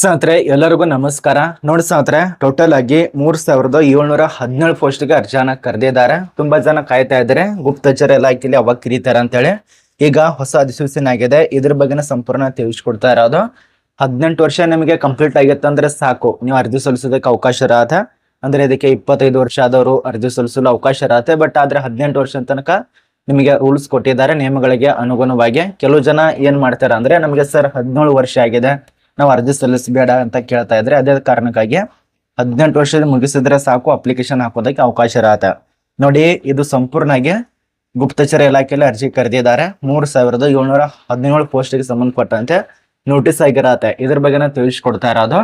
ಸ್ನೇಹಿತರೆ, ಎಲ್ಲರಿಗೂ ನಮಸ್ಕಾರ. ನೋಡಿ ಸ್ನೇಹಿತರೆ ಟೋಟಲ್ ಆಗಿ ಮೂರ್ ಸಾವಿರದ ಏಳ್ನೂರ ಹದಿನೇಳು ಪೋಸ್ಟ್ಗೆ ಅರ್ಜಿಯನ್ನ ಕರೆದಿದ್ದಾರೆ. ತುಂಬಾ ಜನ ಕಾಯ್ತಾ ಇದ್ದಾರೆ. ಗುಪ್ತಚರ ಇಲಾಖೆಯಲ್ಲಿ ಅವಾಗ ಕರೀತಾರೆ ಅಂತೇಳಿ. ಈಗ ಹೊಸ ಅಧಿಸೂಚನೆ ಆಗಿದೆ. ಇದ್ರ ಬಗ್ಗೆನ ಸಂಪೂರ್ಣ ತಿಳಿಸ್ಕೊಡ್ತಾ ಇರೋದು. ಹದಿನೆಂಟು ವರ್ಷ ನಿಮಗೆ ಕಂಪ್ಲೀಟ್ ಆಗಿತ್ತು ಅಂದ್ರೆ ಸಾಕು. ನೀವು ಅರ್ಜಿ ಸಲ್ಲಿಸೋದಕ್ಕೆ ಅವಕಾಶ ಇರತ್ತೆ. ಅಂದ್ರೆ ಇದಕ್ಕೆ ಇಪ್ಪತ್ತೈದು ವರ್ಷ ಆದವರು ಅರ್ಜಿ ಸಲ್ಲಿಸಲು ಅವಕಾಶ ಇರತ್ತೆ. ಬಟ್ ಆದ್ರೆ ಹದಿನೆಂಟು ವರ್ಷ ತನಕ ನಿಮಗೆ ರೂಲ್ಸ್ ಕೊಟ್ಟಿದ್ದಾರೆ. ನಿಯಮಗಳಿಗೆ ಅನುಗುಣವಾಗಿ. ಕೆಲವು ಜನ ಏನ್ ಮಾಡ್ತಾರೆ ಅಂದ್ರೆ, ನಮಗೆ ಸರ್ ಹದಿನೇಳು ವರ್ಷ ಆಗಿದೆ. ನಾವು ಅರ್ಜಿ ಸಲ್ಲಿಸಬೇಡ ಅಂತ ಕೇಳ್ತಾ ಇದ್ರೆ ಅದೇ ಕಾರಣಕ್ಕಾಗಿ ಹದಿನೆಂಟು ವರ್ಷದ ಮುಗಿಸಿದ್ರೆ ಸಾಕು ಅಪ್ಲಿಕೇಶನ್ ಹಾಕೋದಕ್ಕೆ ಅವಕಾಶ ಇರತ್ತೆ. ನೋಡಿ, ಇದು ಸಂಪೂರ್ಣವಾಗಿ ಗುಪ್ತಚರ ಇಲಾಖೆಯಲ್ಲಿ ಅರ್ಜಿ ಕರೆದಿದ್ದಾರೆ. ಮೂರು ಸಾವಿರದ ಏಳ್ನೂರ ಹದಿನೇಳು ಪೋಸ್ಟ್ಗೆ ಸಂಬಂಧಪಟ್ಟಂತೆ ನೋಟಿಸ್ ಆಗಿರತ್ತೆ. ಇದ್ರ ಬಗ್ಗೆನ ತಿಳಿಸ್ಕೊಡ್ತಾ ಇರೋದು.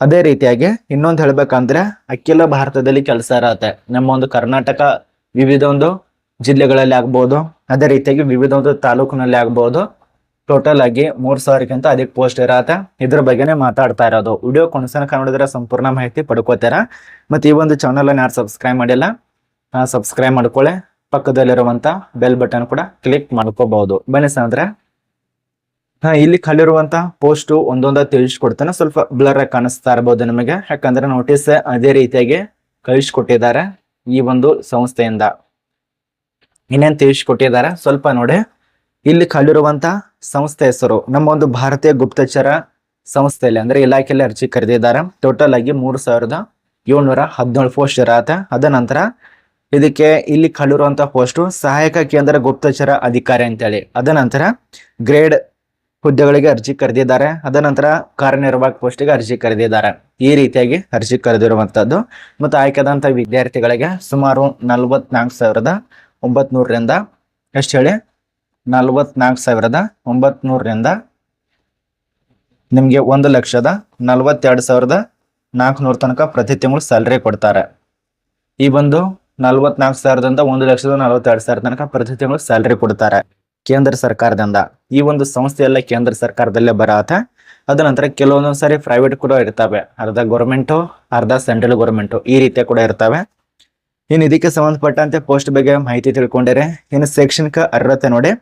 ಅದೇ ರೀತಿಯಾಗಿ ಇನ್ನೊಂದು ಹೇಳ್ಬೇಕಂದ್ರೆ ಅಖಿಲ ಭಾರತದಲ್ಲಿ ಕೆಲಸ ಇರತ್ತೆ. ನಮ್ಮ ಒಂದು ಕರ್ನಾಟಕ ವಿವಿಧ ಒಂದು ಜಿಲ್ಲೆಗಳಲ್ಲಿ ಆಗ್ಬೋದು, ಅದೇ ರೀತಿಯಾಗಿ ವಿವಿಧ ಒಂದು ತಾಲೂಕಿನಲ್ಲಿ ಆಗ್ಬೋದು. ಟೋಟಲ್ ಆಗಿ ಮೂರ್ ಸಾವಿರಕ್ಕಿಂತ ಅಧಿಕ ಪೋಸ್ಟ್ ಇರತ್ತೆ. ಇದ್ರ ಬಗ್ಗೆನೇ ಮಾತಾಡ್ತಾ ಇರೋದು. ವಿಡಿಯೋ ಕೊನಸನ ನೋಡಿದ್ರೆ ಸಂಪೂರ್ಣ ಮಾಹಿತಿ ಪಡ್ಕೋತಾರ? ಮತ್ತೆ ಈ ಒಂದು ಚಾನಲ್ ಅನ್ನ ಯಾರು ಸಬ್ಸ್ಕ್ರೈಬ್ ಮಾಡಿಲ್ಲ ಸಬ್ಸ್ಕ್ರೈಬ್ ಮಾಡ್ಕೊಳ್ಳಿ. ಪಕ್ಕದಲ್ಲಿರುವಂತ ಬೆಲ್ ಬಟನ್ ಕೂಡ ಕ್ಲಿಕ್ ಮಾಡ್ಕೋಬಹುದು. ಬನ್ನಿ ಸ್ನೇಹಿತರೆ. ಹಾ, ಇಲ್ಲಿ ಖಾಲಿರುವಂತ ಪೋಸ್ಟ್ ಒಂದೊಂದ ತಿಳಿಸ್ಕೊಡ್ತಾನೆ. ಸ್ವಲ್ಪ ಬ್ಲರ್ ಆಗಿ ಕಾಣಿಸ್ತಾ ಇರಬಹುದು ನಿಮಗೆ. ಯಾಕಂದ್ರೆ ನೋಟಿಸ್ ಅದೇ ರೀತಿಯಾಗಿ ಕಳಿಸ್ಕೊಟ್ಟಿದ್ದಾರೆ ಈ ಒಂದು ಸಂಸ್ಥೆಯಿಂದ. ಇನ್ನೇನ್ ತಿಳಿಸ್ಕೊಟ್ಟಿದ್ದಾರೆ? ಸ್ವಲ್ಪ ನೋಡಿ. ಇಲ್ಲಿ ಖಾಲಿರುವಂತ ಸಂಸ್ಥೆ ಹೆಸರು. ನಮ್ಮ ಒಂದು ಭಾರತೀಯ ಗುಪ್ತಚರ ಸಂಸ್ಥೆಯಲ್ಲಿ ಅಂದ್ರೆ ಇಲಾಖೆಯಲ್ಲಿ ಅರ್ಜಿ ಕರೆದಿದ್ದಾರೆ. ಟೋಟಲ್ ಆಗಿ ಮೂರು ಸಾವಿರದ ಏಳ್ನೂರ ಹದಿನೇಳು ಪೋಸ್ಟ್ ಇರತ್ತೆ ಅದ ನಂತರ ಇದಕ್ಕೆ ಇಲ್ಲಿ ಕಳಿರುವಂತಹ ಪೋಸ್ಟ್ ಸಹಾಯಕ ಕೇಂದ್ರ ಗುಪ್ತಚರ ಅಧಿಕಾರಿ ಅಂತೇಳಿ. ಅದ ನಂತರ ಗ್ರೇಡ್ ಹುದ್ದೆಗಳಿಗೆ ಅರ್ಜಿ ಕರೆದಿದ್ದಾರೆ. ಅದ ನಂತರ ಕಾರ್ಯನಿರ್ವಾಹಕ ಪೋಸ್ಟಿಗೆ ಅರ್ಜಿ ಕರೆದಿದ್ದಾರೆ. ಈ ರೀತಿಯಾಗಿ ಅರ್ಜಿ ಕರೆದಿರುವಂತದ್ದು. ಮತ್ತು ಆಯ್ಕೆದಂತ ವಿದ್ಯಾರ್ಥಿಗಳಿಗೆ ಸುಮಾರು ನಲವತ್ನಾಲ್ಕು ಸಾವಿರದ ಒಂಬತ್ ನೂರರಿಂದ ಎಷ್ಟು ಹೇಳಿ ನಲವತ್ನಾಲ್ಕು ಸಾವಿರದ ಒಂಬತ್ನೂರರಿಂದ ನಿಮಗೆ ಒಂದು ಲಕ್ಷದ ನಲವತ್ತೆರಡು ಸಾವಿರದ ನಾಲ್ಕುನೂರ ತನಕ ಪ್ರತಿ ತಿಂಗಳು ಸ್ಯಾಲ್ರಿ ಕೊಡ್ತಾರೆ. ಈ ಒಂದು ನಲ್ವತ್ನಾಲ್ಕು ಸಾವಿರದಿಂದ ಒಂದು ಲಕ್ಷದ ನಲವತ್ತೆರಡು ಸಾವಿರ ತನಕ ಪ್ರತಿ ತಿಂಗಳು ಸ್ಯಾಲ್ರಿ ಕೊಡ್ತಾರೆ ಕೇಂದ್ರ ಸರ್ಕಾರದಿಂದ. ಈ ಒಂದು ಸಂಸ್ಥೆ ಎಲ್ಲ ಕೇಂದ್ರ ಸರ್ಕಾರದಲ್ಲೇ ಬರತ್ತೆ ಅದ ನಂತರ ಕೆಲವೊಂದೊಂದು ಸಾರಿ ಪ್ರೈವೇಟ್ ಕೂಡ ಇರ್ತವೆ. ಅರ್ಧ ಗೌರ್ಮೆಂಟು ಅರ್ಧ ಸೆಂಟ್ರಲ್ ಗೌರ್ಮೆಂಟು ಈ ರೀತಿಯ ಕೂಡ ಇರ್ತವೆ. ಇನ್ನು ಇದಕ್ಕೆ ಸಂಬಂಧಪಟ್ಟಂತೆ ಪೋಸ್ಟ್ ಬಗ್ಗೆ ಮಾಹಿತಿ ತಿಳ್ಕೊಂಡಿರೆ. ಇನ್ನು ಶೈಕ್ಷಣಿಕ ಅರ್ಹತೆ ನೋಡಿ.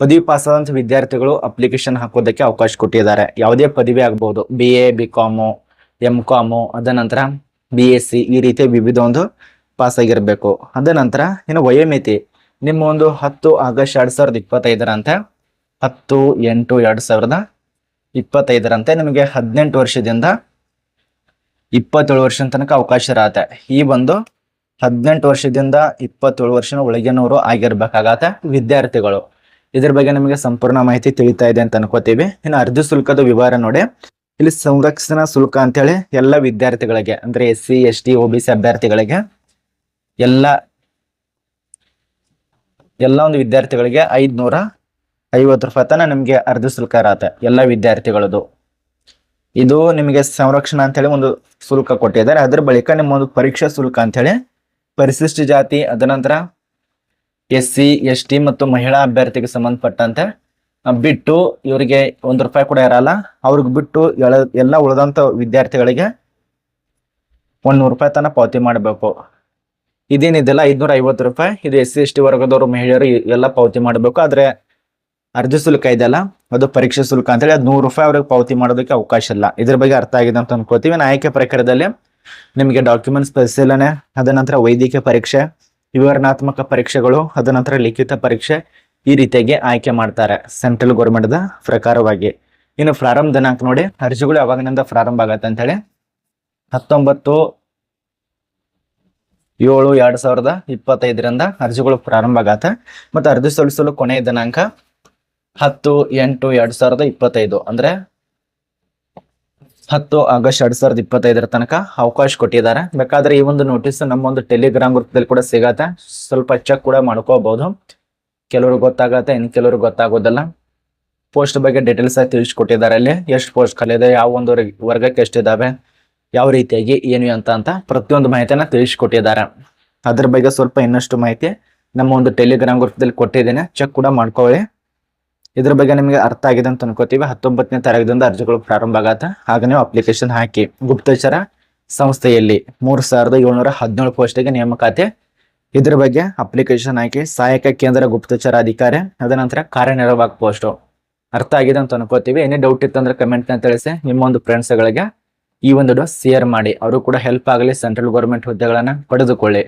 ಪದವಿ ಪಾಸ್ ಆದಂತ ವಿದ್ಯಾರ್ಥಿಗಳು ಅಪ್ಲಿಕೇಶನ್ ಹಾಕೋದಕ್ಕೆ ಅವಕಾಶ ಕೊಟ್ಟಿದ್ದಾರೆ. ಯಾವುದೇ ಪದವಿ ಆಗ್ಬೋದು B A B com M com ಅದ ನಂತರ ಬಿ ಎಸ್ ಸಿ ಈ ರೀತಿಯ ವಿವಿಧ ಒಂದು ಪಾಸ್ ಆಗಿರಬೇಕು. ಅದ ನಂತರ ಇನ್ನು ವಯೋಮಿತಿ. ನಿಮ್ಮ ಒಂದು ಹತ್ತು ಆಗಸ್ಟ್ ಎರಡು ಸಾವಿರದ ಇಪ್ಪತ್ತೈದರಂತೆ, ಹತ್ತು ಎಂಟು ಎರಡು ಸಾವಿರದ ಇಪ್ಪತ್ತೈದರಂತೆ ನಿಮಗೆ ಹದಿನೆಂಟು ವರ್ಷದಿಂದ ಇಪ್ಪತ್ತೇಳು ವರ್ಷದ ತನಕ ಅವಕಾಶ ಇರತ್ತೆ. ಈ ಒಂದು ಹದಿನೆಂಟು ವರ್ಷದಿಂದ ಇಪ್ಪತ್ತೇಳು ವರ್ಷನ ಒಳಗಿನವರು ಆಗಿರ್ಬೇಕಾಗತ್ತೆ ವಿದ್ಯಾರ್ಥಿಗಳು. ಇದ್ರ ಬಗ್ಗೆ ನಮಗೆ ಸಂಪೂರ್ಣ ಮಾಹಿತಿ ತಿಳಿತಾ ಇದೆ ಅಂತ ಅನ್ಕೋತೀವಿ. ಇನ್ನು ಅರ್ಜಿ ಶುಲ್ಕದ ವಿವರ ನೋಡಿ. ಇಲ್ಲಿ ಸಂರಕ್ಷಣಾ ಶುಲ್ಕ ಅಂತೇಳಿ ಎಲ್ಲ ವಿದ್ಯಾರ್ಥಿಗಳಿಗೆ, ಅಂದ್ರೆ S C, S T O B C ಅಭ್ಯರ್ಥಿಗಳಿಗೆ ಎಲ್ಲ ಎಲ್ಲ ಒಂದು ವಿದ್ಯಾರ್ಥಿಗಳಿಗೆ ಐದ್ನೂರ ಐವತ್ತು ರೂಪಾಯಿ ತನ ನಿಮಗೆ ಅರ್ಜಿ ಶುಲ್ಕ ಇರತ್ತೆ, ಎಲ್ಲ ವಿದ್ಯಾರ್ಥಿಗಳದು ಇದು ನಿಮಗೆ ಸಂರಕ್ಷಣಾ ಅಂತೇಳಿ ಒಂದು ಶುಲ್ಕ ಕೊಟ್ಟಿದ್ದಾರೆ. ಅದ್ರ ಬಳಿಕ ನಿಮ್ಮ ಒಂದು ಪರೀಕ್ಷಾ ಶುಲ್ಕ ಅಂತೇಳಿ ಪರಿಶಿಷ್ಟ ಜಾತಿ ಅದ ನಂತರ ಎಸ್ ಸಿ ಎಸ್ ಟಿ ಮತ್ತು ಮಹಿಳಾ ಅಭ್ಯರ್ಥಿಗೆ ಸಂಬಂಧಪಟ್ಟಂತೆ ಬಿಟ್ಟು ಇವರಿಗೆ ಒಂದು ರೂಪಾಯಿ ಕೂಡ ಇರಲ್ಲ. ಅವ್ರಿಗೆ ಬಿಟ್ಟು ಎಲ್ಲ ಉಳಿದಂತ ವಿದ್ಯಾರ್ಥಿಗಳಿಗೆ ಒಂದ್ ನೂರು ರೂಪಾಯಿ ತನ ಪಾವತಿ ಮಾಡಬೇಕು. ಇದೇನಿದೆಲ್ಲ ಐದ್ನೂರ ಐವತ್ತು ರೂಪಾಯಿ. ಇದು ಎಸ್ ಸಿ ಎಸ್ ಟಿ ವರ್ಗದವರು ಮಹಿಳೆಯರು ಎಲ್ಲ ಪಾವತಿ ಮಾಡಬೇಕು. ಆದ್ರೆ ಅರ್ಜಿ ಶುಲ್ಕ ಇದೆಯಲ್ಲ, ಅದು ಪರೀಕ್ಷೆ ಶುಲ್ಕ ಅಂತೇಳಿ ಅದು ನೂರು ರೂಪಾಯಿ ಅವ್ರಿಗೆ ಪಾವತಿ ಮಾಡೋದಕ್ಕೆ ಅವಕಾಶ ಇಲ್ಲ. ಇದ್ರ ಬಗ್ಗೆ ಅರ್ಥ ಆಗಿದೆ ಅಂತ ಅನ್ಕೋತೀವಿ. ಆಯ್ಕೆ ಪ್ರಕಾರದಲ್ಲಿ ನಿಮಗೆ ಡಾಕ್ಯುಮೆಂಟ್ಸ್ ಪರಿಶೀಲನೆ, ಅದ ನಂತರ ವೈದ್ಯಕೀಯ ಪರೀಕ್ಷೆ ವಿವರಣಾತ್ಮಕ ಪರೀಕ್ಷೆಗಳು, ಅದ ನಂತರ ಲಿಖಿತ ಪರೀಕ್ಷೆ ಈ ರೀತಿಯಾಗಿ ಆಯ್ಕೆ ಮಾಡ್ತಾರೆ ಸೆಂಟ್ರಲ್ ಗೌರ್ಮೆಂಟ್ದ ಪ್ರಕಾರವಾಗಿ. ಇನ್ನು ಪ್ರಾರಂಭ ದಿನಾಂಕ ನೋಡಿ, ಅರ್ಜಿಗಳು ಯಾವಾಗಿನಿಂದ ಪ್ರಾರಂಭ ಆಗತ್ತೆ ಅಂತ ಹೇಳಿ ಹತ್ತೊಂಬತ್ತು ಏಳು ಎರಡ್ ಸಾವಿರದ ಇಪ್ಪತ್ತೈದರಿಂದ ಅರ್ಜಿಗಳು ಪ್ರಾರಂಭ ಆಗತ್ತೆ. ಮತ್ತೆ ಅರ್ಜಿ ಸಲ್ಲಿಸಲು ಕೊನೆಯ ದಿನಾಂಕ ಹತ್ತು ಎಂಟು ಎರಡ್ ಸಾವಿರದ ಇಪ್ಪತ್ತೈದು. ಅಂದ್ರೆ ಹತ್ತು ಆಗಸ್ಟ್ ಎರಡ್ ಸಾವಿರದ ಇಪ್ಪತ್ತೈದರ ತನಕ ಅವಕಾಶ ಕೊಟ್ಟಿದ್ದಾರೆ. ಬೇಕಾದ್ರೆ ಈ ಒಂದು ನೋಟಿಸ್ ನಮ್ಮ ಒಂದು ಟೆಲಿಗ್ರಾಮ್ ಗ್ರೂಪ್ದಲ್ಲಿ ಕೂಡ ಸಿಗತ್ತೆ. ಸ್ವಲ್ಪ ಚೆಕ್ ಕೂಡ ಮಾಡ್ಕೋಬಹುದು ಕೆಲವರು ಗೊತ್ತಾಗತ್ತೆ ಇನ್ ಕೆಲವರು ಗೊತ್ತಾಗೋದಿಲ್ಲ. ಪೋಸ್ಟ್ ಬಗ್ಗೆ ಡೀಟೇಲ್ಸ್ ಆಗಿ ತಿಳಿಸ್ಕೊಟ್ಟಿದ್ದಾರೆ ಅಲ್ಲಿ. ಎಷ್ಟು ಪೋಸ್ಟ್ ಕಲಿದೆ ಯಾವ ಒಂದು ವರ್ಗ- ವರ್ಗಕ್ಕೆ ಎಷ್ಟಿದಾವೆ, ಯಾವ ರೀತಿಯಾಗಿ, ಏನು ಅಂತ ಅಂತ ಪ್ರತಿಯೊಂದು ಮಾಹಿತಿಯನ್ನ ತಿಳಿಸ್ಕೊಟ್ಟಿದ್ದಾರೆ. ಅದ್ರ ಬಗ್ಗೆ ಸ್ವಲ್ಪ ಇನ್ನಷ್ಟು ಮಾಹಿತಿ ನಮ್ಮ ಒಂದು ಟೆಲಿಗ್ರಾಮ್ ಗ್ರೂಪ್ದಲ್ಲಿ ಕೊಟ್ಟಿದ್ದೇನೆ. ಚೆಕ್ ಕೂಡ ಮಾಡ್ಕೊಳ್ಳಿ. ಇದ್ರ ಬಗ್ಗೆ ನಿಮಗೆ ಅರ್ಥ ಆಗಿದೆ ಅಂತ ಅನ್ಕೋತೀವಿ. ಹತ್ತೊಂಬತ್ತನೇ ತಾರೀಕಿನಿಂದ ಅರ್ಜಿಗಳು ಪ್ರಾರಂಭ ಆಗತ್ತೆ. ಹಾಗೆ ನೀವು ಅಪ್ಲಿಕೇಶನ್ ಹಾಕಿ ಗುಪ್ತಚರ ಸಂಸ್ಥೆಯಲ್ಲಿ ಮೂರು ಸಾವಿರದ ಏಳ್ನೂರ ಹದಿನೇಳು ಪೋಸ್ಟಿಗೆ ನೇಮಕಾತಿ. ಇದ್ರ ಬಗ್ಗೆ ಅಪ್ಲಿಕೇಶನ್ ಹಾಕಿ ಸಹಾಯಕ ಕೇಂದ್ರ ಗುಪ್ತಚರ ಅಧಿಕಾರಿ, ಅದ ನಂತರ ಕಾರ್ಯನಿರ್ವಾಹಕ ಪೋಸ್ಟ್. ಅರ್ಥ ಆಗಿದೆ ಅಂತ ಅನ್ಕೋತೀವಿ. ಏನೇ ಡೌಟ್ ಇತ್ತಂದ್ರೆ ಕಮೆಂಟ್ನ ತಿಳಿಸಿ. ನಿಮ್ಮೊಂದು ಫ್ರೆಂಡ್ಸ್ಗಳಿಗೆ ಈ ಒಂದು ಶೇರ್ ಮಾಡಿ. ಅವರು ಕೂಡ ಹೆಲ್ಪ್ ಆಗಲಿ ಸೆಂಟ್ರಲ್ ಗೌರ್ಮೆಂಟ್ ಹುದ್ದೆಗಳನ್ನ ಪಡೆದುಕೊಳ್ಳಿ.